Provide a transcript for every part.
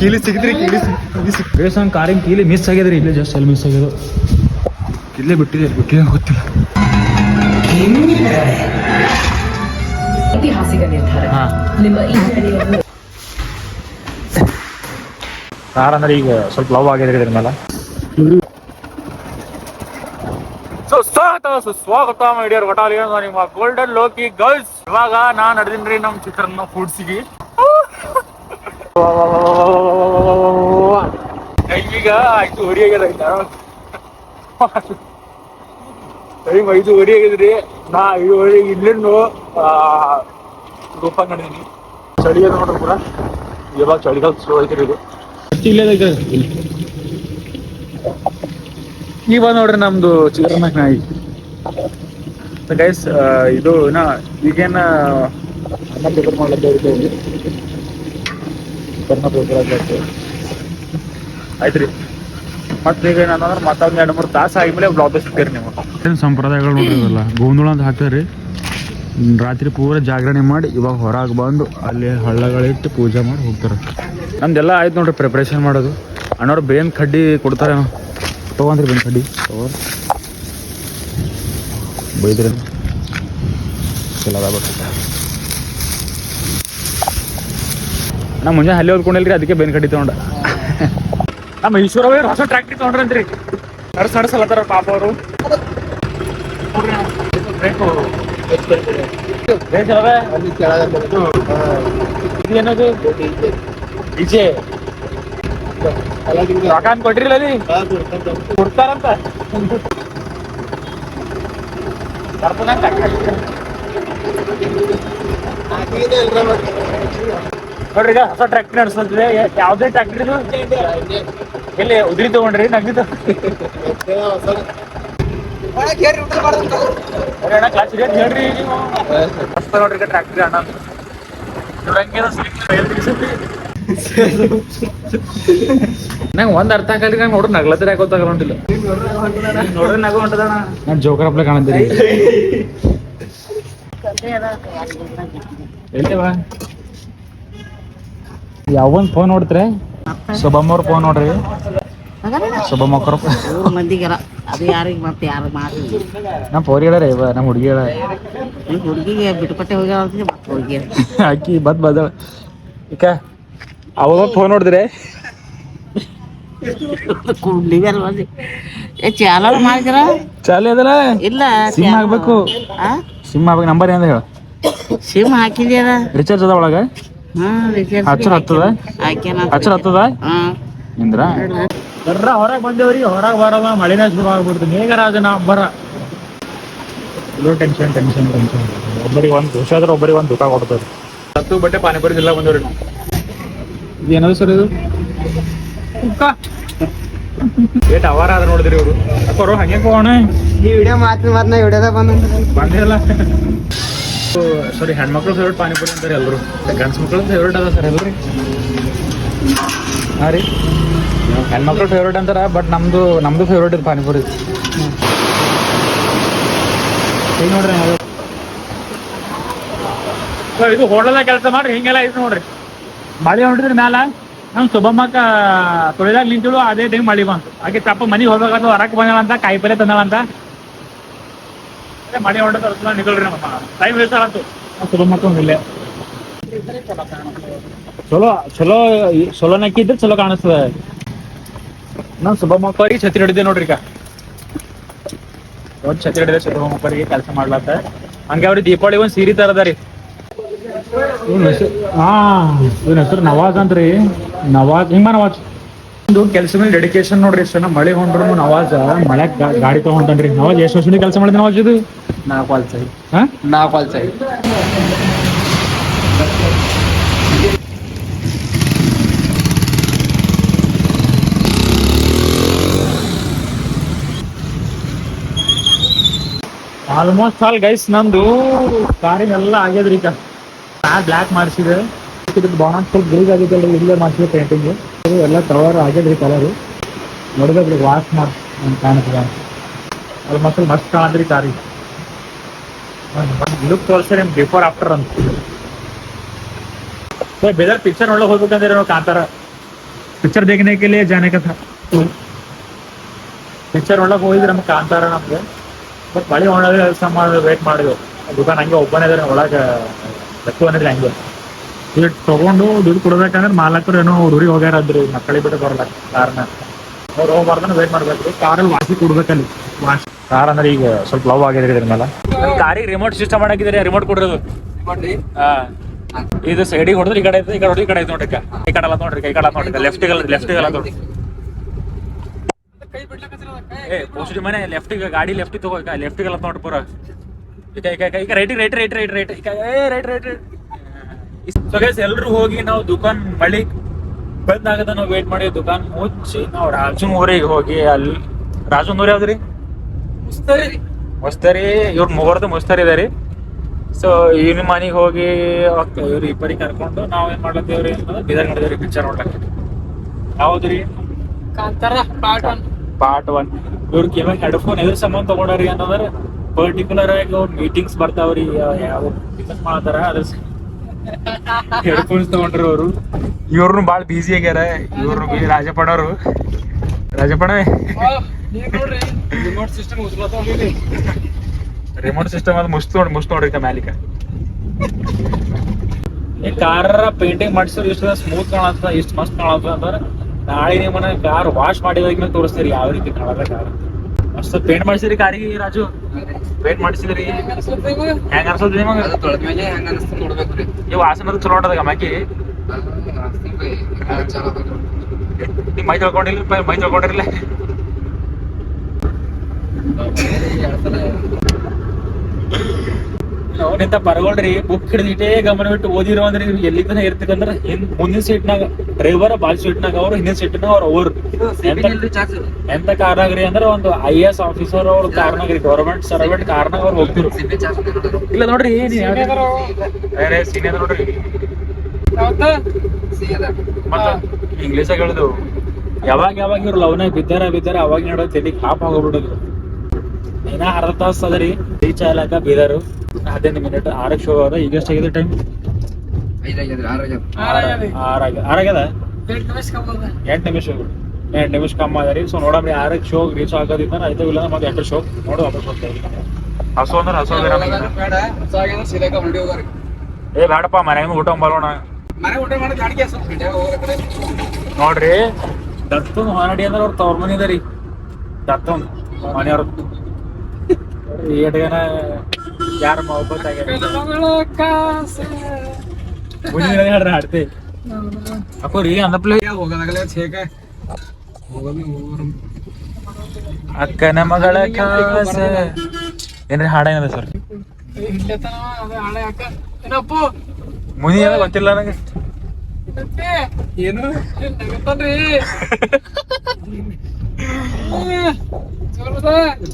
ಕೀಲಿ ಸಿಗದ್ರಿ ಕೀಲಿ ಬೇಸ್ ಒಂದು ಕಾರಿನ ಕೀಲಿ ಮಿಸ್ ಆಗ್ಯದ್ರಿ ಇಲ್ಲೇ ಜಸ್ಟ್ ಅಲ್ಲಿ ಮಿಸ್ ಆಗ್ಯದ ಇಲ್ಲೇ ಬಿಟ್ಟಿದೆ ಬಿಟ್ಟಿದೆ ಗೊತ್ತಿಲ್ಲ. ಐತಿಹಾಸಿಕ ನಿರ್ಧಾರ. ಹಾ. ನಿಮ್ಮ ಈ ನಡೆಯನ್ನು ಕಾರ್ ಅಂದ್ರೆ ಈಗ ಸ್ವಲ್ಪ ಲವ್ ಆಗಿದೆ ಇದ್ರ ಮೇಲೆ. ಸೊ ಸ್ವಾಗತ ಸುಸ್ವಾಗತ ಮೈಡಿಯರ್ ಬಟಾಲಿಯನ್ ನಿಮ್ಮ ಗೋಲ್ಡನ್ ಲೋಕಿ ಗರ್ಲ್ಸ್ ಇವಾಗ ನಾ ನಡೆದಿನ್ರಿ ನಮ್ಮ ಚಿತ್ರನ್ನ ಫುಡ್ಸಿಗೆ ಈಗ ಐದು ಹೊಡಿ ಆಗ್ಯದ ಟೈಮ್ ಐದು ಹೊಡಿ ಆಗಿದ್ರಿ ನಾ ಐದು ಹೊಡಿ ಇಲ್ಲಿಂದು ರೂಪ ನಡೆದೀನಿ. ಚಳಿ ಅದ ನೋಡ್ರಿ ಪೂರ. ಇವಾಗ ಚಳಿಗಾಲ ಶುರು ಐತ್ರಿ ಇದು. ಇಲ್ಲೇ ಈ ಬಂದ್ ನೋಡ್ರಿ ನಮ್ದು ಚಿತ್ರಾನ್ನ ನಾಯಿ. ಗೈಸ್ ಇದು ನಾ ಈಗೇನ ಅನ್ನ ಮಾಡ್ಲತ್ತ ಇರ್ತೇವೆ ಆಯ್ತ್ರಿ. ಮತ್ತೆ ಈಗ ಏನಂದ್ರೆ ಮತ್ತೊಂದು ಎರಡು ಮೂರು ತಾಸು ಆಗಿದ್ಮೇಲೆ ಬ್ಲಾಗ್ ಸಿಗ್ತೀರಿ ನೀವು. ಏನು ಸಂಪ್ರದಾಯಗಳು ನೋಡಿರಲ್ಲ ಗೋಂದುಳ ಅಂತ ಹಾಕ್ತಾರೆ ರಾತ್ರಿ ಪೂರ ಜಾಗರಣೆ ಮಾಡಿ ಇವಾಗ ಹೊರಗೆ ಬಂದು ಅಲ್ಲಿ ಹಳ್ಳಗಳಿಟ್ಟು ಪೂಜೆ ಮಾಡಿ ಹೋಗ್ತಾರೆ. ನಮ್ದೆಲ್ಲ ಆಯ್ತು ನೋಡ್ರಿ ಪ್ರಿಪ್ರೇಷನ್ ಮಾಡೋದು. ಅಣ್ಣವ್ರು ಬೇನ್ ಕಡ್ಡಿ ಕೊಡ್ತಾರೆ ತಗೊಂಡ್ರಿ ಬೇನ್ ಕಡ್ಡಿ. ತಗೋರಿ ಬೈದ್ರಿ ಚಲೋ ಅದ ಬರ್ತೈತೆ ನಾ ಮುಂಜಾನೆ ಅಲ್ಲಿ ಓದ್ಕೊಂಡಿಲ್ರಿ ಅದಕ್ಕೆ ಬೆನ್ ಕಡ್ಡಿ ತಗೊಂಡ. ನಮ್ಮ ಈಶ್ವರವೇ ಹೊಸ ಟ್ರ್ಯಾಕ್ಟ್ರಿ ತಗೊಂಡ್ರಂತ್ರಿ. ನಡ್ಸ್ ನಡ್ಸಲತ್ತಾರ ಪಾಪ ಅವರು. ಕೊಟ್ರಿ ಈಚೆ ರೊಕ್ಕ ಕೊಟ್ಟಿರಲ್ಲ ಅಲ್ಲಿ ಕೊಡ್ತಾರಂತ. ನೋಡ್ರಿ ಈಗ ಹೊಸ ಟ್ರ್ಯಾಕ್ಟರ್ ನಡೆಸಲ್ತಿದೆ ಯಾವ್ದೇ ಟ್ರ್ಯಾಕ್ಟರ್ ಇದು. ಎಲ್ಲಿ ಉದ್ರಿ ತಗೊಂಡ್ರಿ ನಗ್ದಿದ್ದು ಅಣ್ಣ ಕ್ಲಾಸ್ ಇದೆ ಹೇಳ್ರಿ ನೀವು. ಮಸ್ತ್ ನೋಡ್ರಿ ಈಗ ಟ್ರ್ಯಾಕ್ಟರ್ ಅಣ್ಣ? ನಂಗೆ ಒಂದ್ ಅರ್ಥ ಆಗಲ್ರಿ ನಂಗೆ ನೋಡ್ರಿ ನಗ್ಲತ್ತರ ಯಾಕೆ ಗೊತ್ತಾಗಲ್ಲ ಹೊಂಟಿಲ್ಲ ನೋಡ್ರಿ ನಗು ಹೊಂಟದಣ್ಣ. ನಾನು ಜೋಕರ್ ಅಪ್ಲೆ ಕಾಣಂತೀರಿ ಎಲ್ಲಿ ಬಾ ಯಾವೊಂದ್ ಫೋನ್ ನೋಡ್ತ್ರಿ? ಶುಭಮ್ಮವ್ರ ಫೋನ್ ನೋಡ್ರಿ. ಶುಭಮ್ಮ ಅಕ್ಕರ ಮಂದಿಗೆಲ್ಲ ಅದು ಯಾರಿಗೆ ಮತ್ತೆ ಯಾರು ಮಾಡಿ ನಮ್ಮ ಪೋರಿ ಹೇಳ ಇವ ನಮ್ಮ ಹುಡುಗಿ ಹೇಳ ಹುಡುಗಿಗೆ ಬಿಟ್ಕೊಟ್ಟೆ ಹೋಗ್ಯಾಳ ಅಂತೀನಿ ಮತ್ತೆ ಹುಡುಗಿ ಅಕ್ಕಿ ಬದ್ ಬದ ಈಗ ಅವಾಗ ಫೋನ್ ನೋಡಿದ್ರೆ. ಚಾಲನ ಮಾಡಿದ್ರ? ಚಾಲು ಅದಲ್ಲ. ಇಲ್ಲ ಸಿಮ್ ಚಾಲು. ಹಾಕ್ಬೇಕು. ಆ? ಸಿಮ್ ಹಾಕ್ಬೇಕು ನಂಬರ್ ಏನ್ ಹೇಳ. ಸಿಮ್ ಹಾಕಿದ್ಯಾರ ರಿಚಾರ್ಜ್ ಅದ ಒಳಗ? ಹಚ್ಚರ್ ಹತ್ತದ? ಹಚ್ಚರ್ ಹತ್ತದ? ಬರ್ರ ಹೊರಗೆ ಬಂದೇವ್ರಿ ಹೊರಗೆ ಬರೋದ ಮಳಿನ ಶುರು ಆಗ್ಬಿಡ್ತು. ಮೇಘರಾಜ ನಾ ಬರ ಇದು ಟೆನ್ಷನ್ ಟೆನ್ಷನ್ ಟೆನ್ಷನ್ ಒಬ್ಬರಿಗೆ ಒಂದು ಖುಷಿ ಆದ್ರೆ ಒಬ್ಬರಿಗೆ ಒಂದ್ ದುಃಖ ಕೊಡ್ತದ. ಹತ್ತು ಬಟ್ಟೆ ಪಾನಿಪುರಿ ಜಿಲ್ಲಾ ಬಂದೇವ್ರಿ ನಾವು ಇದು ಏನದು ಸರ್ ಇದು? ಕುಕ್ಕ. ಏಟ್ ಅವಾರ ಆದ್ರೆ ನೋಡಿದ್ರಿ ಇವರು. ಅಕ್ಕವರು ಹಂಗೆ ಹೋಗೋಣ ಈ ವಿಡಿಯೋ ಮಾತು ಮಾತು ನಾ ವಿಡಿಯೋದ ಬಂದ ಬಂದಿಲ್ಲ ಇಲ್ಲ. ಸಾರಿ ಹೆಣ್ಮಕ್ಳು ಫೇವ್ರೇಟ್ ಪಾನಿಪುರಿ ಅಂತಾರೆ ಎಲ್ಲರೂ ಗಂಡ್ಸ್ ಮಕ್ಳು ಫೇವ್ರೇಟ್ ಅದ ಸರ್ ಎಲ್ಲರಿ ಹಾಂ ರೀ ಹೆಣ್ಮಕ್ಳು ಫೇವ್ರೇಟ್ ಅಂತಾರ ಬಟ್ ನಮ್ದು ನಮ್ದು ಫೇವ್ರೇಟ್ ಇದು ಪಾನಿಪುರಿ ನೋಡ್ರಿ ಇದು ಹೋಟೆಲ್ದಾಗ ಕೆಲಸ ಮಾಡ್ರಿ, ಹಿಂಗೆಲ್ಲ ಐತೆ ನೋಡ್ರಿ. ಮಳೆ ಹೊಂಟಿದ್ರಿ ಮ್ಯಾಲ, ನಮ್ ಸುಬ್ಬಮ್ಮಕ್ಕ ತೊಳಿದಾಗ ನಿಂತಿಳು, ಅದೇ ಟೈಮ್ ಮಳಿ ಬಂತು. ಆಕೆ ತಪ್ಪ ಮನೆಗೆ ಹೋಗ್ಬೇಕಾದ್ರು ಹೊರಕ್ಕೆ ಬಂದಳಂತ, ಕಾಯಿಪಲ್ಲೆ ತಂದಳಂತ. ಮಳಿ ಅಂತ ನಿಲ್ರಿ ನಮ್ಮ ಟೈಮ್ ವೇಸ್ಟ್ ಆಗತ್ತು ಸುಬ್ಬಮ್ಮಕ್ಕ ಇಲ್ಲೇ. ಚಲೋ ಚಲೋ ಚಲೋ ನಕ್ಕಿದ್ರೆ ಚಲೋ ಕಾಣಿಸ್ತದೆ. ನಾನು ಛತ್ರಿ ಹಿಡಿದೆ ನೋಡ್ರಿ ಈಗ. ಒಂದ್ ಛತ್ರಿ ಹಿಡಿದೆ ಸುಬ್ಬಮ್ಮಕ್ಕರಿಗೆ ಕೆಲಸ ಮಾಡ್ಲತ್ತ ಹಂಗೆ ಅವ್ರಿಗೆ ದೀಪಾವಳಿ ಒಂದ್ ಸೀರೆ ತರದ ರೀ ಇವ್ನ ಹೆಸರು ಹಾ ಅಂತ ಹೆಸರು ನವಾಜ್ ಅಂತ್ರಿ. ನವಾಜ್ ಹಿಂಗ ನವಾಜ್. ಒಂದು ಕೆಲಸ ಮೇಲೆ ಡೆಡಿಕೇಶನ್ ನೋಡ್ರಿ ಎಷ್ಟು ಮಳೆ ಹೊಂಡ್ರು ನವಾಜ್ ಮಳೆ ಗಾಡಿ ತಗೊಂಡ್ರಿ ನವಾಜ್ ಎಷ್ಟು ವರ್ಷದಿಂದ ಕೆಲಸ ಮಾಡಿದ ನವಾಜ್ ಇದು? ನಾಲ್ಕು ವಾಲ್ ಹಾ? ನಾಲ್ಕು ವಾಲ್ ಆಲ್ಮೋಸ್ಟ್ ಆಲ್ ಗೈಸ್ ನಂದು ಕಾರಿನೆಲ್ಲ ಆಗ್ಯದ್ರಿ ಈಗ ಕಾರ್ ಬ್ಲ್ಯಾಕ್ ಮಾಡಿಸಿದೆ. ಇದು ಬಾಣ ಸ್ವಲ್ಪ ಗ್ರೀಗ್ ಆಗಿದೆ ಅಲ್ಲಿ ಇಲ್ಲೇ ಮಾಡಿಸಿದೆ ಪೇಂಟಿಂಗ್ ಇದು ಎಲ್ಲ ಕವರ್ ಆಗಿದ್ರಿ ರೀ ಕಲರು ನೋಡಿದ್ರೆ ವಾಶ್ ಮಾಡಿ ಕಾಣುತ್ತೆ ಅಲ್ಲಿ ಮಸ್ತ್ ಮಸ್ತ್ ಕಾಣದ್ರಿ ಕಾರಿ ಲುಕ್ ತೋರಿಸ್ತಾರೆ ನಿಮ್ಗೆ ಬಿಫೋರ್ ಆಫ್ಟರ್ ಅಂತ. ಸರ್ ಬೇಜಾರ್ ಪಿಕ್ಚರ್ ನೋಡಕ್ ಹೋಗ್ಬೇಕಂದ್ರೆ ಏನೋ ಕಾಂತಾರ. ಪಿಕ್ಚರ್ ದೇಖನೆ ಕೆ ಲಿಯೇ ಪಿಕ್ಚರ್ ನೋಡಕ್ ಹೋಗಿದ್ರೆ ನಮ್ಗೆ ಕಾಂತಾರ ನಮ್ಗೆ. ಬಟ್ ಮಳೆ ಒಣಗ ಕೆಲಸ ಮಾಡಿ ವೇಟ್ ಮಾಡಿದ್ವು ದುಕಾನ್ ಹಂಗೆ ಒಬ್ಬನೇ ಇದ್ರೆ ಒಳಗೆ ಲಕ್ಕು ಅಂದ್ರೆ ಹಂಗೆ. ಇದು ತಗೊಂಡು ದುಡ್ಡು ಕೊಡ್ಬೇಕಂದ್ರೆ ಮಾಲಕರು ಏನೋ ಅವ್ರ ಊರಿಗೆ ಹೋಗ್ಯಾರ ಅಂದ್ರಿ ಮಕ್ಕಳಿಗೆ ಬಿಟ್ಟು ಬರಲ್ಲ. ಕಾರ್ನ ಅವ್ರು ಹೋಗ್ಬಾರ್ದನ್ನ ವೇಟ್ ಮಾಡ್ಬೇಕು. ಕಾರಲ್ಲಿ ವಾಸಿ ಕೊಡ್ಬೇಕಲ್ಲಿ. ವಾಸಿ. ಕಾರ್ ಅಂದ್ರೆ ಈಗ ಸ್ವಲ್ಪ ಲವ್ ಆಗಿದೆ ಇದ್ರ ಮೇಲೆ. ಕಾರಿಗೆ ರಿಮೋಟ್ ಸಿಸ್ಟಮ್ ಮಾಡಾಕಿದ್ರೆ ರಿಮೋಟ್ ಕೊಡ್ರದು. ಹಾ. ಇದು ಸೈಡಿಗೆ ಹೊಡೆದ್ರೆ ಈ ಕಡೆ ಐತೆ ಈ ಕಡೆ ಹೊಡೆದ್ರೆ ಈ ಕಡೆ ಐತೆ ನೋಡ್ರಿ ಈ ಕಡೆ ಅಲ್ಲ ನೋಡ್ರಿ ಈ ಕಡೆ ಅಲ್ಲ ನೋಡ್ರಿ ಲೆಫ್ಟಿಗೆ ಲೆಫ್ಟಿಗೆ ಅಲ್ಲ ನೋಡ್ರಿ. ಏ ಪೋಸ್ಟ್ ಮನೆ ಲೆಫ್ಟಿಗೆ ಗಾಡಿ ಲೆಫ್ಟಿಗೆ ತಗೋ ಲೆಫ್ಟಿಗೆ ಅಲ್ಲ ನೋಡ್ರಿ ಪೂರ. ಈಗ ಈಗ ರೈಟ್ ರೈಟ್ ರೈಟ್ ರೈಟ್ ಈಗ ಏ right right right so guys ಎಲ್ರು ಹೋಗಿ ನಾವು ದುಕಾನ್ ಮಳಿ ಬಂದಾಗದ ನಾವು ವೇಟ್ ಮಾಡಿ ದುಕಾನ್ ಮುಚ್ಚಿ ನಾವು ರಾಜನ್ ಊರಿಗೆ ಹೋಗಿ ಅಲ್ಲಿ ರಾಜನ್ ಊರು ಯಾವ್ದ್ರಿ? ಮಸ್ತರಿ. ಇವ್ರ ಮೂವರ್ದು ಮಸ್ತರಿ ಇದಾರಿ ಸೊ ಇವ್ನ ಮನೆಗೆ ಹೋಗಿ ಇವ್ರು ಇಬ್ಬರಿಗೆ ಕರ್ಕೊಂಡು ನಾವು ಏನ್ ಮಾಡ್ಲತ್ತೇವ್ರಿ ಅಂತಂದ್ರೆ ಬೀದರ್ ಮಾಡಿದೇವ್ರಿ ಪಿಕ್ಚರ್ ನೋಡ್ಲಕ್ಕೆ ಯಾವ್ದ್ರಿ? ಪಾರ್ಟ್ ಒನ್ ಇವ್ರ ಕಿವಾಗ ಹೆಡ್ಫೋನ್ ಎದ್ರ ಸಂಬಂಧ ತಗೊಂಡಾರಿ ಅಂತಂದ್ರೆ ಪರ್ಟಿಕ್ಯುಲರ್ ಆಗಿ ಅವ್ರ ಮೀಟಿಂಗ್ಸ್ ಬರ್ತಾವ್ರಿ. ಯಾವ ಬಿಸ್ನೆಸ್ ಮಾಡ್ತಾರ ಅದ್ರ ಹೆಡ್ಫೋನ್ಸ್ ತಗೊಂಡ್ರು ಅವರು. ಇವ್ರನ್ನು ಭಾಳ ಬ್ಯುಸಿ ಆಗ್ಯಾರ. ಇವ್ರು ಬಿ ರಾಜಪಣವರು ರಾಜಪಣ ರಿಮೋಟ್ ಸಿಸ್ಟಮ್ ಅದು ಮುಸ್ತ್ ನೋಡಿ ಮುಸ್ತ್ ನೋಡ್ರಿ ಮ್ಯಾಲಿಕ. ಈ ಕಾರ ಪೇಂಟಿಂಗ್ ಮಾಡಿಸಿದ್ರೆ ಇಷ್ಟ ಸ್ಮೂತ್ ಕಾಣತ್ತ ಇಷ್ಟ ಮಸ್ತ್ ಕಾಣತ್ತ ಅಂದ್ರೆ ನಾಳೆ ನಿಮ್ಮನ್ನ ಕಾರ್ ವಾಶ್ ಮಾಡಿದಾಗ ತೋರಿಸ್ತೀರಿ ಯಾವ ರೀತಿ ಕಾಣದ ಕಾರ್ ಮಸ್ತ್ ಪೇಂಟ್ ಮಾಡಿಸಿರಿ ಕಾರಿಗೆ ರಾಜು. ಪೇಂಟ್ ಮಾಡಿಸಿದ್ರಿ. ಹೆಂಗ ಅನ್ಸದ್ ನಿಮಗ? ಈ ವಾಸನ ಚಲೋ ಹೊಂಟದ ಮಾಕಿ. ನಿಮ್ ಮೈ ತೊಳ್ಕೊಂಡಿಲ್ಲ ಮೈ- ಮೈ ತೊಳ್ಕೊಂಡಿರಲ್ಲ ಪರಗೊಂಡ್ರಿ ಬುಕ್ ಹಿಡಿದಿಟ್ಟೇ ಗಮನ ಬಿಟ್ಟು ಓದಿರೋ ಅಂದ್ರೆ ನೀವು ಎಲ್ಲಿ ತನ ಇರ್ತೀರಂದ್ರ ಹಿಂದ್ ಮುಂದಿನ ಸೀಟ್ನಾಗ ಡ್ರೈವರ್ ಬಾಲ್ ಸೀಟ್ನಾಗ ಅವ್ರು ಹಿಂದಿನ ಸೀಟ್ನಾಗ ಅವ್ರ ಅವ್ರು. ಎಂತ ಕಾರ್ನಾಗ್ರಿ ಅಂದ್ರೆ ಒಂದು ಐ ಎಸ್ ಆಫೀಸರ್ ಅವ್ರ ಕಾರ್ನಾಗ್ರಿ ಗೌರ್ಮೆಂಟ್ ಸರ್ವೆಂಟ್ ಕಾರ್ನಾಗ ಅವ್ರು ಹೋಗ್ತಿರು. ಇಲ್ಲ ನೋಡ್ರಿ ಸೀನಿಯರ್ ನೋಡ್ರಿ? ಮತ್ತ ಇಂಗ್ಲೀಷಾಗ ಹೇಳುದು. ಯಾವಾಗ ಯಾವಾಗ ಇವ್ರು ಲವ್ನಾಗ ಬಿದ್ದಾರ ಬಿದ್ದಾರ ಅವಾಗ ನೋಡೋ ತೆಲಿಗ್ ಹಾಪ್ ಹೋಗ್ಬಿಡುದು ಇನ್ನ ಅರ್ಧ ತಾಸು ಅದರಿ ರೀಚ್ ಆಗ್ಲಾಕ ಬೀದರು. ಹದಿನೈದು ಮಿನಿಟ್ ಆರಕ್ಕೆ ಶೋ ಅದ ಈಗ ಎಷ್ಟಾಗಿದೆ ಟೈಮ್ ಆರಾಗ್ಯದ ಎಂಟು ನಿಮಿಷ ಎಂಟು ನಿಮಿಷ ಕಮ್ಮಿ ಅದ ರೀ. ಸೊ ನೋಡಮ್ರಿ ಆರಕ್ಕೆ ಶೋ ರೀಚ್ ಆಗೋದಿಂದ ಆಯ್ತು ಇಲ್ಲ ಮತ್ತೆ ಎಂಟು ಶೋ ನೋಡಿ ವಾಪಸ್ ಹೋಗ್ತಾ ಹಸು ಅಂದ್ರೆ ಹಸು. ಏ ಬೇಡಪ್ಪ ಮನೆಗೆ ಊಟ ಬರೋಣ ನೋಡ್ರಿ. ದತ್ತನ್ ಹೊನಡಿ ಅಂದ್ರೆ ಅವ್ರ ತವ್ರ ಮನೆ ಇದರಿ ದತ್ತನ್ ಮನೆಯವ್ರ. ಏಟಗನ ಯಾರ ಮೊಹಬ್ಬತ್ ಆಗ್ಯಾರ ಮುಂದಿನ ದಿನ ಹೇಳ್ರಿ ಹಾಡ್ತಿ ಅಕ್ಕೋ ರೀ ಅಂದಪ್ಲೆ ಅಕ್ಕನ ಮಗಳ ಕಾಸ. ಏನ್ರಿ ಹಾಡ ಏನದ ಸರ್? ಮುಂದಿನ ಗೊತ್ತಿಲ್ಲ ನನಗೆ ಏನು?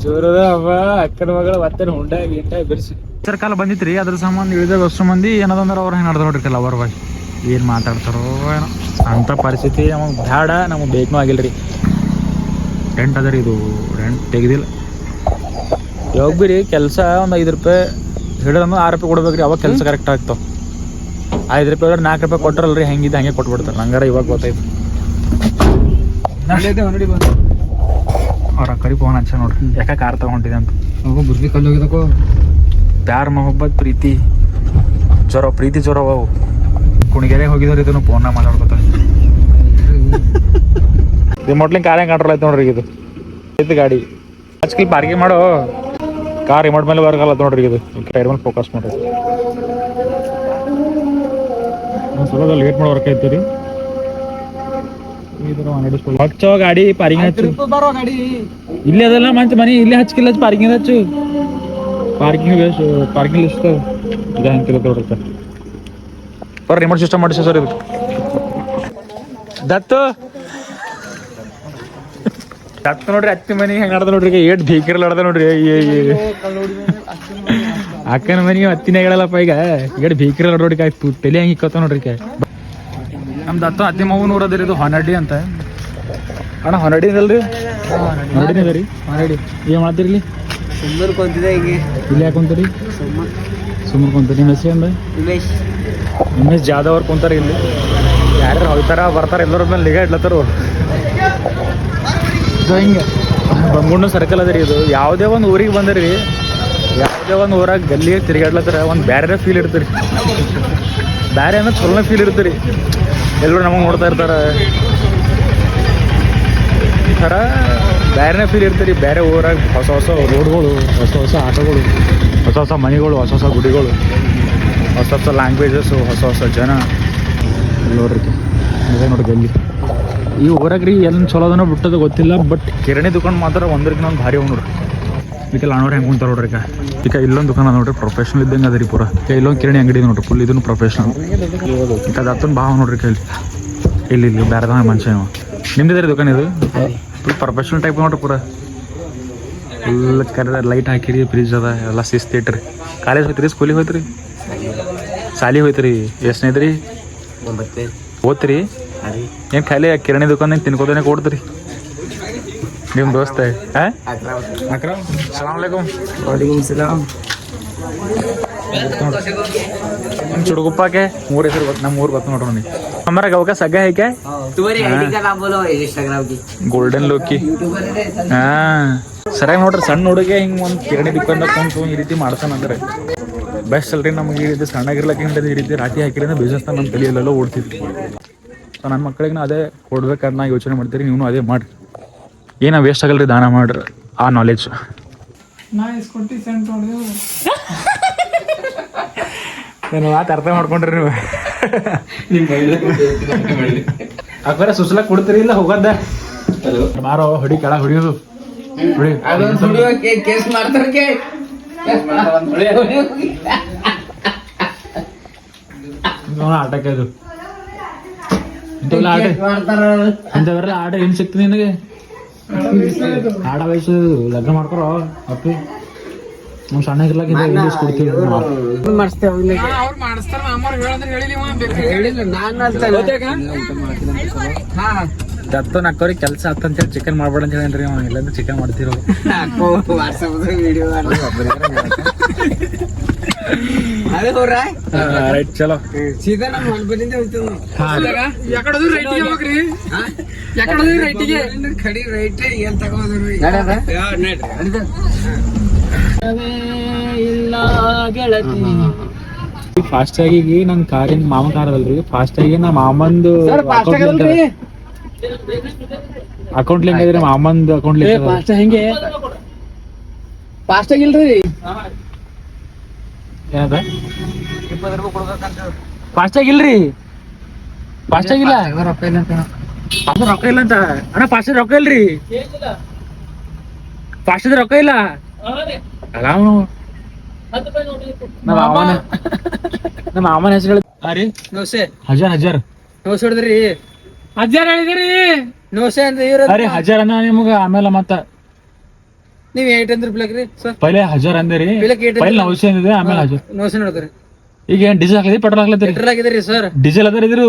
ಜೋರದ ಅವ ಅಕ್ಕನ ಮಗಳ ಮತ್ತೆ ಹುಂಡ ಬಿರ್ಸಿ ಸರ್ ಕಾಲ ಬಂದಿತ್ರಿ ಅದ್ರ ಸಂಬಂಧ ಇಳಿದ ಅಷ್ಟು ಮಂದಿ ಏನದಂದ್ರೆ ಅವ್ರ ಹೆಂಗ್ ನಡೆದ ಅವ್ರ ಬಾಯಿ. ಏನ್ ಮಾತಾಡ್ತಾರೋ ಏನೋ. ಅಂತ ಪರಿಸ್ಥಿತಿ ನಮಗ್ ಬೇಡ ನಮಗ್ ಬೇಕೂ ಆಗಿಲ್ರಿ. ರೆಂಟ್ ಅದರಿ ಇದು ರೆಂಟ್ ತೆಗ್ದಿಲ್ಲ. ಯಾವಾಗ ಬಿ ರೀ ಕೆಲಸ ಒಂದು ಐದು ರೂಪಾಯಿ ಹಿಡಿದ್ರೆ ಆರು ರೂಪಾಯಿ ಕೊಡ್ಬೇಕ್ರಿ ಅವಾಗ ಕೆಲಸ ಕರೆಕ್ಟ್ ಆಗ್ತಾವ. ಐದು ರೂಪಾಯಿ ಅಂದ್ರೆ ನಾಲ್ಕು ರೂಪಾಯಿ ಕೊಟ್ಟರಲ್ರಿ ಹೆಂಗಿದೆ ಹಂಗೆ ಕೊಟ್ಬಿಡ್ತಾರೆ. ನಂಗಾರ ಇವಾಗ ಗೊತ್ತಾಯ್ತು. ಅವ್ರ ಅಕ್ಕರಿ ಫೋನ್ ಹಚ್ಚ ನೋಡ್ರಿ. ಯಾಕೆ ಕಾರ್ ತಗೊಂಡಿದೆ ಅಂತ. ಬುರ್ಜಿ ಕಲ್ಲು ಹೋಗಿದಕ್ಕೋ? ಪ್ಯಾರ್ ಮೊಹಬ್ಬತ್ ಪ್ರೀತಿ ಜ್ವರ ಪ್ರೀತಿ ಜ್ವರ ಅವು. ಕುಣಿಗೆರೆ ಹೋಗಿದ್ರು ಇದನ್ನು ಫೋನ್ನ ಮಾತಾಡ್ಕೊತಾರೆ ರಿಮೋಟ್ಲಿಂಗ್ ಕಾರ್ ಹೆಂಗೆ ಕಂಟ್ರೋಲ್ ಆಯ್ತು ನೋಡ್ರಿ ಇದು? ಇದು ಗಾಡಿ. ಆಜ್ಕಲ್ ಪಾರ್ಕಿಂಗ್ ಮಾಡೋ. ಕಾರ್ ರಿಮೋಟ್ ಮೇಲೆ ಬರಗಲ್ಲ ನೋಡ್ರಿ ಇದು. ಟೈರ್ ಮೇಲೆ ಫೋಕಸ್ ಮಾಡ್ರಿ. ಸ್ವಲ್ಪ ಲೇಟ್ ಮಾಡೋ ವರ್ಕ್ ಐತೆ ರೀ. ಹಚ್ಚೋ ಗಾಡಿ ಪಾರ್ಕಿಂಗ್ ಹಚ್ಚು. ಇಲ್ಲೇ ಅದಲ್ಲ ಮಂಚ ಮನಿ ಇಲ್ಲೇ ಹಚ್ಕಿಲ್ಲ ಪಾರ್ಕಿಂಗ್ ಹಚ್ಚು. ಪಾರ್ಕಿಂಗ್ ಪಾರ್ಕಿಂಗ್ ಲಿಸ್ಟ್ ಇದೆ ಹೆಂಗೆ ಕಿಲೋ ಕೊಡುತ್ತೆ ಬರ್ ರಿಮೋಟ್ ಸಿಸ್ಟಮ್ ಮಾಡಿಸಿ ಸರ್ ಇದು. ದತ್ತು. ದತ್ತು ನೋಡ್ರಿ ಅತ್ತಿ ಮನಿ ಹೆಂಗ್ ಆಡ್ದ ನೋಡ್ರಿ ಏಟ್ ಭೀಕರ್ ನಡ್ದ ನೋಡ್ರಿ. ಅಕ್ಕನ ಮನಿಗೆ ಹತ್ತಿನ ಹೇಳಲ್ಲಪ್ಪ ಈಗ. ಏಟ್ ಭೀಕರ್ ನೋಡ್ರಿ ತಲೆ ಹೆಂಗೆ ಇಕ್ಕತ್ತ ನೋಡ್ರಿ ಹತ್ತು ದತ್ತು ಅತ್ತಿ ಮಗು ನೋಡೋದ್ರಿ ಇದು ಹೊನಡ್ಡಿ ಅಂತ. ಅಣ್ಣ ಹೊನಡಿ ಇದಲ್ರಿ ಹೊನಡಿ ಅದ ರೀ? ಹೊನಡಿ. ಏನ್ ಮಾಡ್ತೀರಿ ಸುಮ್ಮನೆ ಕುಂತಿದೆ ಹಿಂಗೆ. ಇಲ್ಲಿ ಯಾಕೆ ಕುಂತೀರಿ? ಸುಮ್ಮ. ಸುಮ್ಮನೆ ಕುಂತೀರಿ. ನಿಮ್ಮ ಹೆಸರು ಅಂದ್ರೆ ಉಮೇಶ್. ಉಮೇಶ್ ಜಾಧವ್ ಅವ್ರು ಕುಂತಾರ ಇಲ್ಲಿ. ಯಾರು ಹೋಗ್ತಾರ ಬರ್ತಾರ ಎಲ್ಲರ ಮೇಲೆ ನಿಗಾ ಇಡ್ಲತ್ತಾರು. ಹಿಂಗೆ. ಬಂಗುಣ್ಣ ಸರ್ಕಲ್ ಅದ ರೀ ಇದು. ಯಾವುದೇ ಒಂದು ಊರಿಗೆ ಬಂದಿರಿ. ಯಾವುದೇ ಒಂದು ಊರಾಗ ಗಲ್ಲಿ ತಿರುಗಾಡ್ಲತ್ತರ, ಒಂದು ಬೇರೆ ಫೀಲ್ ಇರ್ತೀರಿ ಬೇರೆ ಅಂದ್ರೆ ಚಲೋನ ಫೀಲ್ ಇರ್ತೀರಿ ಎಲ್ಲರೂ ನಮಗೆ ನೋಡ್ತಾ ಇರ್ತಾರೆ. ಈ ಥರ ಬೇರೆನೇ ಫೀಲ್ ಇರ್ತೀರಿ ಬೇರೆ ಊರಾಗ ಹೊಸ ಹೊಸ ರೋಡ್ಗಳು ಹೊಸ ಹೊಸ ಆಟೋಗಳು, ಹೊಸ ಹೊಸ ಮನೆಗಳು, ಹೊಸ ಹೊಸ ಗುಡಿಗಳು, ಹೊಸ ಹೊಸ ಲ್ಯಾಂಗ್ವೇಜಸ್ಸು ಹೊಸ ಹೊಸ ಜನ. ನೋಡ್ರಿ. ನೋಡಿ ಗಲ್ಲಿ. ಈ ಊರಾಗ್ರಿ ಎಲ್ಲಿ ಚಲೋ ಅದನೋ ಬಿಟ್ಟದ ಗೊತ್ತಿಲ್ಲ ಬಟ್ ಕಿರಣಿ ದುಕಾನ್ ಮಾತ್ರ ಒಂದ್ರಿಗೆ ಒಂದು ಭಾರಿ ಅವ್ ಈಗ ಅಣ್ಣವ್ರು ಹೆಂಗೆ ಕುಂತಾರ ನೋಡ್ರಿ ಈಗ. ಈಗ ಇಲ್ಲೊಂದು ದುಕಾನ ನೋಡ್ರಿ ಪ್ರೊಫೆಷನಲ್ ಇದ್ದಂಗೆ ಅದ ರೀ ಪೂರ. ಇಲ್ಲೊಂದು ಕಿರಣಿ ಅಂಗಡಿ ನೋಡ್ರಿ ಫುಲ್ ಇದನ್ನು ಪ್ರೊಫೆಷನಲ್ ಈಗ ಅದು ಹತ್ತೊಂದು ಭಾವ ನೋಡ್ರಿ ಕೇಳಿ ಇಲ್ಲಿ. ಇಲ್ಲಿ ಬೇರೆ ಮನುಷ್ಯ ನಿಮ್ದಿದೆ ರೀ ಇದು? ಫುಲ್ ಪ್ರೊಫೆಷನಲ್ ಟೈಪ್ ನೋಡ್ರಿ ಪೂರ. ಫುಲ್ ಕರೆದ ಲೈಟ್ ಹಾಕಿರಿ ಫ್ರಿಜ್ ಅದ, ಎಲ್ಲ ಶಿಸ್ತು ಇಟ್ರಿ. ಕಾಲೇಜ್ ರೀ ಸ್ಕೂಲಿಗೆ ಹೋಯ್ತು ರೀ ಶಾಲಿಗೆ ಹೋಯ್ತು ರೀ ಒಂಬತ್ತೆ ಓದ್ತೀರಿ? ಏನು ಖಾಲಿ ಕಿರಾಣಿ ದುಕಾನ್ ತಿನ್ಕೋದೇನೆ ಕೊಡ್ತೀರಿ. ನಿಮ್ಮ ದೋಸ್ತ ಹಾಂ ಅಕ್ರಮ್ ಸಲಾಮ್ ಅಲೈಕುಮ್ ವಾಲೇಕುಮ್ ಸಲಾಮ್ ನಮ್ಮ ಚುಡುಗುಪ್ಪಕ್ಕೆ ಮೂರು ಹೆಸರು ಗೊತ್ತು ನಮ್ಮ ಊರು ಗೊತ್ತು ನೋಡ್ರಿ ನೀವು ಹಮಾರ ಗೌಕ ಸಗ್ಗ ಹೇಗೆ तुम्हारी आईडी का नाम बोलो इंस्टाग्राम की ಗೋಲ್ಡನ್ ಲೋಕಿ यूट्यूबर है ಹಾ ಸರಿಯಾಗಿ ನೋಡ್ರಿ ಸಣ್ಣ ಹುಡುಗ ಹಿಂಗೆ ಒಂದು ಕಿರಾಣಿ ದುಕಾನ್ದಾಗ ಕುಂತು ಈ ರೀತಿ ಮಾಡ್ತಾನಂದ್ರೆ ಬೆಸ್ಟ್ ಅಲ್ರಿ ನಮಗೆ ಈ ರೀತಿ ಸಣ್ಣಗಿರ್ಲಕ್ಕೆ ಹಿಂಗೆ ಈ ರೀತಿ ರಾಟಿ ಹಾಕಿರಿಂದ ಬಿಸ್ನೆಸ್ ನಮ್ಮ ತಲೆಯಲ್ಲೆಲ್ಲ ಓಡ್ತಿದ್ವಿ ಸೊ ನನ್ನ ಮಕ್ಕಳಿಗೆ ನಾ ಅದೇ ಕೊಡ್ಬೇಕಂತ ನಾ ಯೋಚನೆ ಮಾಡ್ತೀರಿ ನೀವು ಅದೇ ಮಾಡಿರಿ ಏನೋ ವೇಸ್ಟ್ ಆಗಲ್ರಿ ದಾನ ಮಾಡ್ರಿ? ಆ ನಾಲೆಜ್ ಏನು ಮಾತು ಅರ್ಥ ಮಾಡ್ಕೊಂಡ್ರಿ ನೀವು? ಅಕ್ಬರ ಸುಸಲ ಕೊಡ್ತೀರಿ ಇಲ್ಲ ಹೋಗದ್ದ ಮಾರೋ ಹೊಡಿ ಕೆಳ ಹೊಡಿಯೋದು. ಹೊಡಿ. ಕೇಸ್ ಮಾಡ್ತಾರೆ ಕೆ ನೋಡ ಆಟಕ್ಕೆ ಇಂಥವೆಲ್ಲ ಆಟ ಇಂಥವೆಲ್ಲ ಆಟ ಏನ್ ಸಿಕ್ತು ನಿನಗೆ? ಆಡ ವಯಸ್ಸು ಲಗ್ನ ಮಾಡ್ಕೊರೋ ಅಪ್ಪಿ. ನಾವು ಸಣ್ಣ ಇರ್ಲಾಕ ಇಂಗ್ಲೀಷ್ ಕೊಡ್ತೀವಿ ದತ್ತು ನಾನು ಅಂತ ಹಾ ದತ್ತ ಹೇಳಿ ಕೆಲಸ ಅಂತೇಳಿ ಚಿಕನ್ ಮಾಡ್ಬೇಡ ಅಂತ ಹೇಳಿನ್ರಿ ಅವ ಇಲ್ಲಾಂದ್ರೆ ಚಿಕನ್ ಮಾಡ್ತಿರೋ ಫಾಸ್ಟ್ ಆಗಿ ನನ್ ಕಾರಿನ ಮಾಮ ಕಾರ್ ಅದಲ್ರಿ ಫಾಸ್ಟ್ ಆಗಿ ನಾ ಮಾಮಂದು ಅಕೌಂಟ್ ಲಿಂಕ್ ಇದ್ರೆ ಮಾಮಂದು ಅಕೌಂಟ್ ಲಿಂಕ್ ಫಾಸ್ಟ್ ಹೆಂಗೆ? ಫಾಸ್ಟ್ ಆಗಿಲ್ರಿ. ಏನದ? ಅದು ರೊಕ್ಕ ಇಲ್ಲ ಅಂತ ಅಣ್ಣ ಫಾಸ್ಟ್ ರೊಕ್ಕ ಇಲ್ರಿ? ಫಾಸ್ಟ್ ರೊಕ್ಕ ಇಲ್ಲ? ಅಲ್ಲ ನಮ್ಮ ಮಾಮನ ನಮ್ಮ ಮಾಮನ ಹೆಸರು ರೀ ನೋಸೆ. ಹಜಾರ್ ಹಜಾರ್. ನೋಸ್ ಹೊಡೆದ್ರಿ. ಹಜಾರ್ ಹೇಳಿದ್ರಿ. ನೋಸೆ ಅಂತ ಇವ್ರ ಅರೆ ಹಜಾರ್ ಅನ್ನ ನಿಮ್ಗ ಆಮೇಲೆ ಮತ್ತ. ನೀವ್ ಏಟ್ ಸರ್? ಪೈಲೆ ಹಜಾರ್ ಅಂದಿರಿ? ಪೈಲೆ ಅಂದಿದೆ ಆಮೇಲೆ ಹಜಾರ್. ನೋಸೆ ನೋಡ್ತಾರೆ ಈಗ ಏನ್ ಡೀಸೆಲ್ ಹಾಕಿದ್ರಿ ಪೆಟ್ರೋಲ್ ಹಾಕ್ಲತ್ತೀರಿ ಆಗಿದ್ರಿ ಸರ್. ಡೀಸೆಲ್ ಅದರ ಇದ್ರು.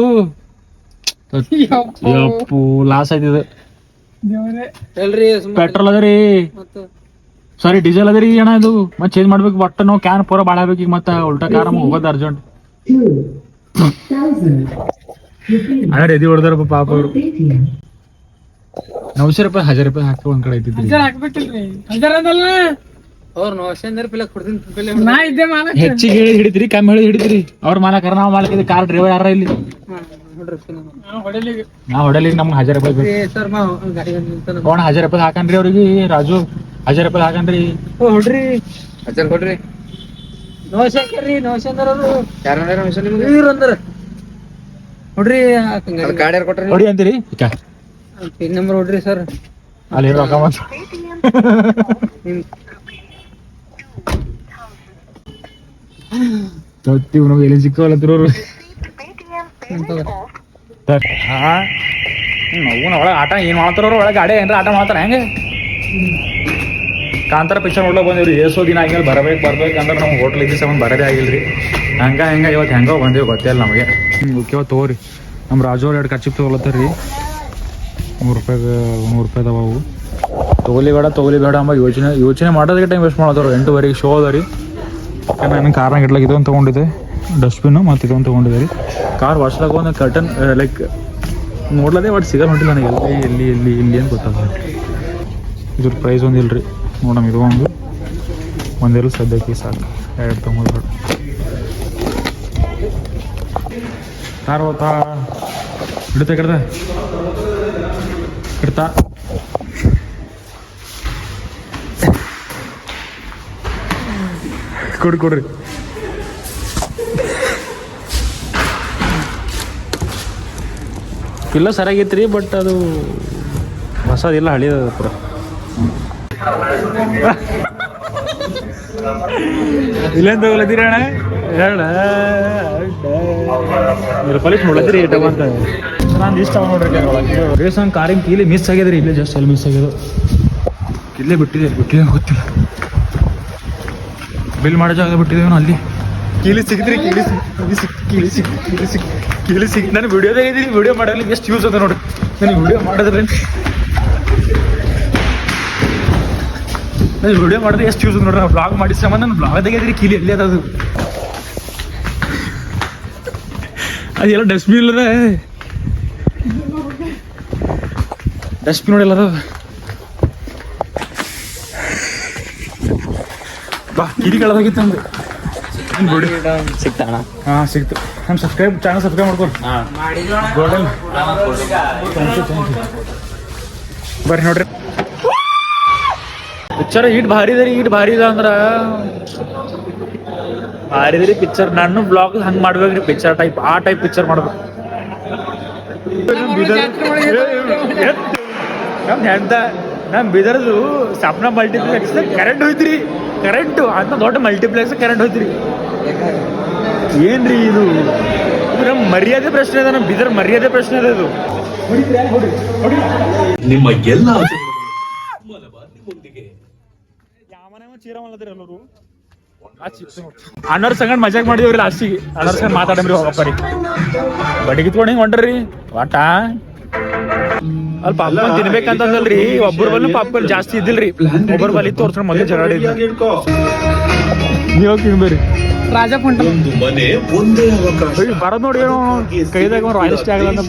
ಯಪ್ಪು. ಲಾಸ್ ಆಯ್ತಿದೆ ಎಲ್ರಿ ಪೆಟ್ರೋಲ್ ಅದರಿ ಸಾರಿ ಡೀಸೆಲ್ ಅದರಿ ಅಣ್ಣ ಇದು. ಮತ್ತೆ ಚೇಂಜ್ ಮಾಡ್ಬೇಕು ಬಟ್ ನಾವು ಕ್ಯಾನ್ ಪೂರ ಭಾಳ ಆಗ್ಬೇಕು ಈಗ ಮತ್ತೆ ಉಲ್ಟಾ ಕಾರ ಹೋಗೋದು ಅರ್ಜೆಂಟ್. ಅದೇ ಎದಿ ಹೊಡೆದಾರ ಪಾಪ ಅವರು. ನೌಶೆ ರೂಪಾಯಿ ಹಜಾರ್ ರೂಪಾಯಿ ಹಾಕಿ ಒಂದ್ ಕಡೆ ಐತಿ ಅಜ್ಜಾರ್ ಹಾಕ್ಬೇಕಿಲ್ರಿ. ಹಜಾರ್ ಅದಲ್ಲ ಅವ್ರ ನೋಸೆ ಅಂದ್ರೆ ಪಿಲ್ಲ ಕೊಡ್ತೀನಿ ನಾ ಇದ್ದೆ ಮಾಲಕ್. ಹೆಚ್ಚಿಗೆ ಹೇಳಿ ಹಿಡಿತೀರಿ ಕಮ್ಮಿ ಹೇಳಿ ಹಿಡಿದ್ರಿ. ಅವ್ರ ಮಾಲಕರ ನಾವು ಮಾಲಕ ಕಾರ್ ಡ್ರೈವರ್ ಯಾರ ಇಲ್ಲಿ? ನಾವ್. ನಾ ಹೊಡಿಲಿಗೆ. ನಾ ಹೊಡಲಿ ನಮ್ಗೆ ಹಜಾರ್ ರೂಪಾಯಿ ಬೇಕು. ಅವಣ ಹಜಾರ್ ರೂಪಾಯಿ ಹಾಕನ್ರಿ ಅವ್ರಿಗೆ ರಾಜು. ಹಜಾರ್ ರೂಪಾಯಿ ಹಾಕನ್ರಿ ಓ ಹೊಡ್ರಿ. ಹಜಾರ್ ಕೊಡ್ರಿ. ನೋಸೆ ಹಾಕ್ಯಾರ್ರಿ ಅಂದ್ರ ಅವರು. ಯಾರ ನೋಸೆ ನಿಮ್ಗೆ? ಇವ್ರು ಅಂದ್ರ. ಹೊಡ್ರಿ ಗಾಡಿ ಯಾರು ಕೊಟ್ರಿ ಹೊಡಿ ಅಂತೀರಿ. ಪಿನ್ ನಂಬರ್ ಹೊಡ್ರಿ ಸರ್ ಅಲ್ಲಿ ರೊಕ್ಕ ಬಂತು ತೊತ್ತಿ ಇವ್ನು ಎಲ್ಲಿ ಸಿಕ್ಕವಲ್ಲತ್ತಿರೋರು ಹಾ? ನೋವು ಒಳಗೆ ಆಟ ಏನು ಮಾಡ್ತಾರ ಒಳಗೆ ಗಾಡಿ ಏನ್ರ ಆಟ ಮಾಡ್ತಾರ ಹೆಂಗೆ? ಕಾಂತಾರ ಪಿಕ್ಚರ್ ನೋಡ್ಲಕ್ ಬಂದಿವ್ರಿ ಏಸೋ ದಿನ ಆಗಿಲ್ಲ ಬರಬೇಕು ಬರ್ಬೇಕು ಅಂದ್ರೆ ನಾವು ಹೋಟ್ಲ್ ಇದ್ದ ಸಂಬಂಧ ಬರೋದೇ ಆಗಿಲ್ರಿ. ಹಂಗ ಹೆಂಗ ಇವತ್ತು ಹೆಂಗೋ ಬಂದೇವು ಗೊತ್ತಿಲ್ಲ ನಮಗೆ. ಓಕೆ ತೋರಿ ನಮ್ಮ ರಾಜು ಅವ್ರು ಎರಡು ಕಚ್ಚಿಪ್ ತೊಗೊಳತ್ತಾರ ನೂರು ರೂಪಾಯಿಗೆ ನೂರು ರೂಪಾಯಿ ಅವು. ತೊಗೊಲಿ ಬೇಡ ತೊಗೊಲಿ ಬೇಡ ಅಂಬ ಯೋಚನೆ ಯೋಚನೆ ಮಾಡೋದಕ್ಕೆ ಟೈಮ್ ವೇಸ್ಟ್ ಮಾಡೋದವ್ರು ಎಂಟುವರೆಗೆ ಶೋ ಅದ ರೀ. ನಾನು ಕಾರ್ನಾಗ ಇಡ್ಲಾಕ ಇದೊಂದು ತೊಗೊಂಡಿದ್ದೆ. ಡಸ್ಟ್ಬಿನ್ನು ಮತ್ತು ಇದೊಂದು ತೊಗೊಂಡಿದ್ದೀರಿ ಕಾರ್ ವಾಶ್ದಾಗ ಒಂದು ಕರ್ಟನ್ ಲೈಕ್ ನೋಡ್ಲದೇ ಬಟ್ ಸಿಗ ಹೊಂಟಿಲ್ಲ ನನಗೆ. ಎಲ್ಲಿ ಎಲ್ಲಿ ಎಲ್ಲಿ ಇಲ್ಲಿ ಏನು ಗೊತ್ತಾಗ ಇದ್ರ ಪ್ರೈಸ್ ಒಂದು ಇಲ್ರಿ. ನೋಡಮ್ ಇದು ಒಂದು. ಒಂದೆರಡು ಸದ್ಯಕ್ಕೆ ಸಾಕು ಎರಡು ತೊಗೊಂಡ್ಬಿಡು ಕಾರ್ ಹೋತಾ ಹಿಡಿತ ಕಡ್ದ? ಹಿಡ್ತಾ ಕೊಡ್ರಿ ಕೊಡ್ರಿ. ಇಲ್ಲ ಸರಿಯಾಗೈತ್ರಿ ಬಟ್ ಅದು ಹೊಸದಿಲ್ಲ ಹಳಿದ ಪುರ. ಇಲ್ಲೇಂದ ಹೋಗ್ಲತ್ತೀರಿ ಅಣ್ಣ? ಹೇಳ ಪೊಲೀಸ್ ನೋಡ್ಲತ್ತೀರಿ ಏಟ ಅಂತ ನಾನು ಇಷ್ಟ ನೋಡ್ರಿ ಹಂಗೆ ಕಾರಿಂಗ್ ಕೀಲಿ ಮಿಸ್ ಆಗ್ಯದ್ರಿ ಇಲ್ಲೇ ಜಸ್ಟ್ ಅಲ್ಲಿ ಮಿಸ್ ಆಗ್ಯದು ಇಲ್ಲೇ ಬಿಟ್ಟಿದೆ ಬಿಟ್ಟಿದೆ ಗೊತ್ತಿಲ್ಲ. ಬಿಲ್ ಮಾಡೋ ಜಾಗ ಬಿಟ್ಟಿದ್ದೇವೆ ಅಲ್ಲಿ. ಕೀಲಿ ಸಿಗಿದ್ರಿ ಕೀಲಿ ಕೀಲಿ ಸಿಕ್ ಕೀಲಿ ಸಿಕ್ ಕೀಲಿ ಸಿಕ್ ನಾನು ವಿಡಿಯೋದಾಗ ಇದ್ದೀನಿ ವಿಡಿಯೋ ಮಾಡಲಿ ಎಷ್ಟು ಯೂಸ್ ಅದ ನೋಡಿ. ನನಗೆ ವಿಡಿಯೋ ಮಾಡಿದ್ರೆ ನಾನು ವಿಡಿಯೋ ಮಾಡಿದ್ರೆ ಎಷ್ಟು ಯೂಸ್ ನೋಡ್ರಿ ನಾವು ಬ್ಲಾಗ್ ಮಾಡಿ ನನ್ನ ನಾನು ಬ್ಲಾಗ್ದಾಗ ಇದ್ರಿ ಕೀಲಿ ಎಲ್ಲಿ ಅದ ಅದು. ಅದೆಲ್ಲ ಡಸ್ಟ್ಬಿನ್ ಇಲ್ಲದ ಡಸ್ಟ್ಬಿನ್ ನೋಡಿ ಅದ ಬಾ ಕಿರಿ ಕಳೆದಾಗಿತ್ತು ನಮ್ದು ವಿಡಿಯೋ ಸಿಗ್ತಾಣ. ಹಾಂ ಸಿಕ್ತು ನಮ್ಮ ಸಬ್ಸ್ಕ್ರೈಬ್ ಚಾನಲ್ ಸಬ್ಸ್ಕ್ರೈಬ್ ಮಾಡ್ಕೊಂಡು. ಗೋಲ್ಡನ್ ಬರ್ರಿ ನೋಡ್ರಿ. ಪಿಕ್ಚರ್ ಈಟ್ ಭಾರಿ ಇದೆ ರೀ ಈಟ್ ಭಾರಿ ಇದೆ ಅಂದ್ರ. ಭಾರಿ ಇದ್ರಿ ಪಿಕ್ಚರ್ ನಾನು ಬ್ಲಾಗ್ ಹಂಗೆ ಮಾಡ್ಬೇಕ್ರಿ ಪಿಕ್ಚರ್ ಟೈಪ್ ಆ ಟೈಪ್ ಪಿಕ್ಚರ್ ಮಾಡ್ಬೇಕು. ನಮ್ ಹೆಂಡ ನಮ್ ಬಿದರ್ದು ಸಪ್ನ ಮಲ್ಟಿಪ್ಲೆಕ್ಸ್ ಕರೆಂಟ್ ಹೋಯ್ತ್ರಿ ಕರೆಂಟು ಅಂತ ದೊಡ್ಡ ಮಲ್ಟಿಪ್ಲೆಕ್ಸ್ ಕರೆಂಟ್ ಹೋಯ್ತ್ರಿ. ಏನ್ರಿ ಇದು? ನಮ್ಮ ಮರ್ಯಾದೆ ಪ್ರಶ್ನೆ ಅದ ನಮ್ಮ ಬಿದರ್ ಮರ್ಯಾದೆ ಪ್ರಶ್ನೆ ಅದ ಇದು. ನಿಮ್ಮ ಎಲ್ಲ ಅಣ್ಣವ್ರ ಸಂಗಡ್ ಮಜಾಕ್ ಮಾಡಿದೇವ್ರಿ ಲಾಸ್ಟಿಗೆ ಅಣ್ಣವ್ರ ಸಂಗಡ ಮಾತಾಡಮ್ರಿ ಹೋಗಪ್ಪ ರೀ. ಕಿತ್ಕೊಂಡು ಹಿಂಗ್ ಹೊಂಟ್ರಿ. ವಾಟ ಅಲ್ಲಿ ಪಾಪನ್ ತಿನ್ಬೇಕಂತಂದಲ್ರಿ. ಒಬ್ಬರ ಬಲ್ಲಿ ಪಾಪ ಜಾಸ್ತಿ ಇದ್ದಿಲ್ರಿ. ಒಬ್ಬರ ಬಲ್ಲಿ ತೋರ್ಸ್ಕೊಂಡು ಮೊದಲು ಜಗಳ ನೀವು ತಿನ್ಬೇರಿ ರಾಜ ಪುಂಟ ಒಂದು ಮನೆ ಒಂದೇ ಅವಕಾಶ. ಬರೋದ್ ನೋಡಿ ಕೈದಾಗ ಆಗಲ್ಲ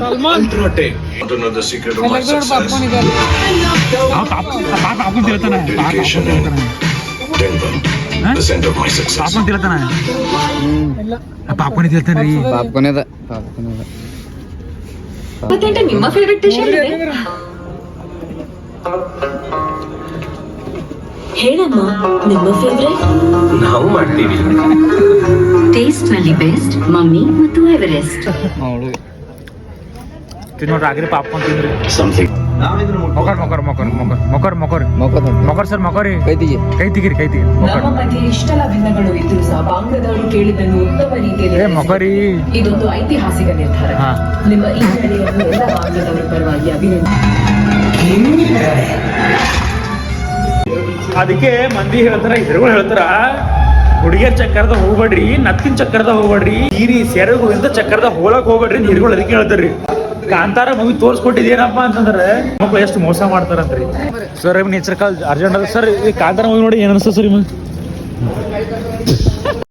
ಸಲ್ಮಾನ್. ತಿಳ್ತಾನೆ ಪಾಪನೇ ತಿಳ್ತಾನೆ ಅದ ಅದ ಮತ್ತೆ ನಿಮ್ಮ ಫೇವ್ರೆಟ್ ಡಿಶ್ ಹೇಳಮ್ಮ ನಿಮ್ಮ ಫೇವ್ರೆಟ್ ನಾವು ಮಾಡ್ತೀವಿ. ಟೇಸ್ಟ್ನಲ್ಲಿ ಬೆಸ್ಟ್ ಮಮ್ಮಿ ಮತ್ತು ಎವರೆಸ್ಟ್ ಅವಳು ತಿನ್ನೋಡ್ರಿ ಆಗ್ರಿ ಪಾಪ್ಕಾರ್ನ್ ತಿಂದ್ರಿ. Something. ಮೊಕರ್ ಮೊಕರ್ ಮೊಕರ್ ಮೊಕರ್ ಮೊಕರ್ ಮೊಕರ್. ಮೊಕರ್ ಸರ್ ಮೊಕರಿ. ಕೈತಿಗೆ. ಕೈ ತೆಗೀರಿ ಕೈ ತೆಗೀರಿ ಮೊಕರ್. ಮಧ್ಯೆ ಇಷ್ಟೆಲ್ಲ ಭಿನ್ನಗಳು ಇದ್ರೂ ಸಹ ಬಾಂಗ್ಲಾದವರು ಕೇಳಿದ್ದನ್ನು ಉತ್ತಮ ರೀತಿಯಲ್ಲಿ ಮೊಕರಿ. ಇದೊಂದು ಐತಿಹಾಸಿಕ ನಿರ್ಧಾರ. ನಿಮ್ಮ ಈ ನಡೆಯನ್ನು ಎಲ್ಲ ಬಾಂಗ್ಲಾದವರ ಪರವಾಗಿ ಅಭಿನಂದನೆ ಅದಕ್ಕೆ ಮಂದಿ ಹೇಳ್ತಾರ ಹಿರುಗಳು ಹೇಳ್ತಾರ ಹುಡುಗಿಯರ್ ಚಕ್ಕರದ ಹೋಗ್ಬೇಡ್ರಿ ನತ್ತಿನ ಚಕ್ಕರದ ಹೋಗ್ಬೇಡ್ರಿ ಈರಿ ಸೆರಗು ಇಂದ ಚಕ್ಕರದ ಹೋಗಕ್ ಹೋಗ್ಬೇಡ್ರಿ ಹಿರುಗಳು ಅದಕ್ಕೆ ಹೇಳ್ತಾರ್ರಿ. ಕಾಂತಾರ ಮೂವಿ ತೋರಿಸ್ಕೊಟ್ಟಿದೇನಪ್ಪ ಅಂತಂದ್ರೆ ಮಕ್ಕಳು ಎಷ್ಟು ಮೋಸ ಮಾಡ್ತಾರಂತ್ರಿ. ಸರ್ ನೇಚರ್ ಕಾಲ್ ಅರ್ಜೆಂಟ್ ಅದ. ಸರ್, ಈ ಕಾಂತಾರ ಮೂವಿ ನೋಡಿ ಏನ್ ಸರ್ ನಿಮಗೆ?